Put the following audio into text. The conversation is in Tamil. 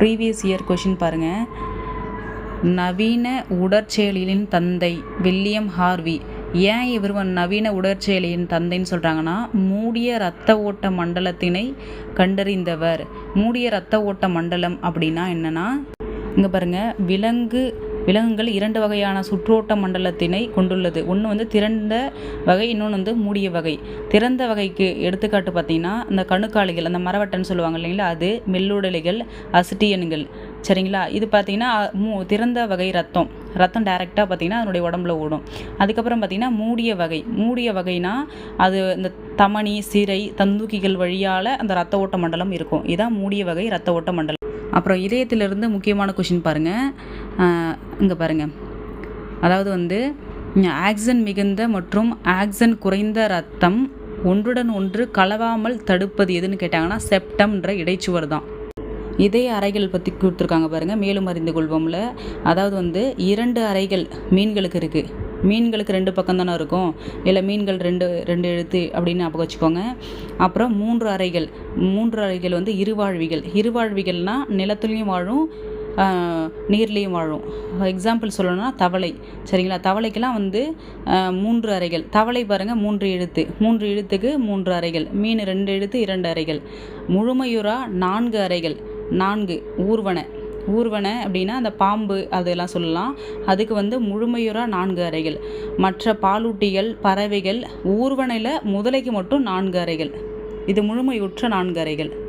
ப்ரீவியஸ் இயர் கொஷின் பாருங்கள் நவீன உடற்செயலியின் தந்தை வில்லியம் ஹார்வி. ஏன் இவர் நவீன உடற்செயலியின் தந்தைன்னு சொல்கிறாங்கன்னா மூடிய இரத்த ஓட்ட மண்டலத்தினை கண்டறிந்தவர். மூடிய இரத்த ஓட்ட மண்டலம் அப்படின்னா என்னென்னா இங்கே பாருங்கள் விலங்கு விலங்குகள் இரண்டு வகையான சுற்றோட்ட மண்டலத்தினை கொண்டுள்ளது. ஒன்று வந்து திறந்த வகை இன்னொன்று வந்து மூடிய வகை. திறந்த வகைக்கு எடுத்துக்காட்டு பார்த்தீங்கன்னா இந்த கணுக்காளிகள் அந்த மரவட்டைன்னு சொல்லுவாங்க இல்லைங்களா அது மெல்லுடலிகள் அசிட்டியன்கள். சரிங்களா? இது பார்த்தீங்கன்னா மூ திறந்த வகை ரத்தம். ரத்தம் டைரெக்டாக பார்த்தீங்கன்னா அதனுடைய உடம்புல ஓடும். அதுக்கப்புறம் பார்த்தீங்கன்னா மூடிய வகை. மூடிய வகைனா அது இந்த தமணி சிறை தந்தூக்கிகள் வழியால் அந்த ரத்த ஓட்ட மண்டலம் இருக்கும். இதான் மூடிய வகை ரத்த ஓட்ட மண்டலம். அப்புறம் இதயத்திலிருந்து முக்கியமான கொஷின் பாருங்கள் இங்கே பாருங்கள் அதாவது வந்து ஆக்சன் மிகுந்த மற்றும் ஆக்சன் குறைந்த ரத்தம் ஒன்றுடன் ஒன்று கலவாமல் தடுப்பது எதுன்னு கேட்டாங்கன்னா செப்டம்ன்ற இடைச்சுவர் தான். இதய அறைகள் பற்றி கொடுத்துருக்காங்க பாருங்கள் மேலும் அறிந்து கொள்வோம்ல. அதாவது வந்து இரண்டு அறைகள் மீன்களுக்கு இருக்குது மீன்களுக்கு ரெண்டு பக்கம் தானே இருக்கும். இல்லை மீன்கள் ரெண்டு ரெண்டு எழுத்து அப்படின்னு ஞாபகம் வச்சுக்கோங்க. அப்புறம் மூன்று அறைகள். மூன்று அறைகள் வந்து இருவாழ்விகள். இருவாழ்விகள்னால் நிலத்துலேயும் வாழும் நீர்லேயும் வாழும். எக்ஸாம்பிள் சொல்லணும்னா தவளை. சரிங்களா? தவளைக்கெல்லாம் வந்து மூன்று அறைகள். தவளை பாருங்கள் மூன்று எழுத்து மூன்று எழுத்துக்கு மூன்று அறைகள். மீன் ரெண்டு எழுத்து இரண்டு அறைகள். முழுமையுறா நான்கு அறைகள். நான்கு. ஊர்வன. ஊர்வன அப்படின்னா அந்த பாம்பு அதெல்லாம் சொல்லலாம். அதுக்கு வந்து முழுமையுறா நான்கு அறைகள். மற்ற பாலூட்டிகள் பறவைகள் ஊர்வனையில் முதலைக்கு மட்டும் நான்கு அறைகள். இது முழுமையுற்ற நான்கு அறைகள்.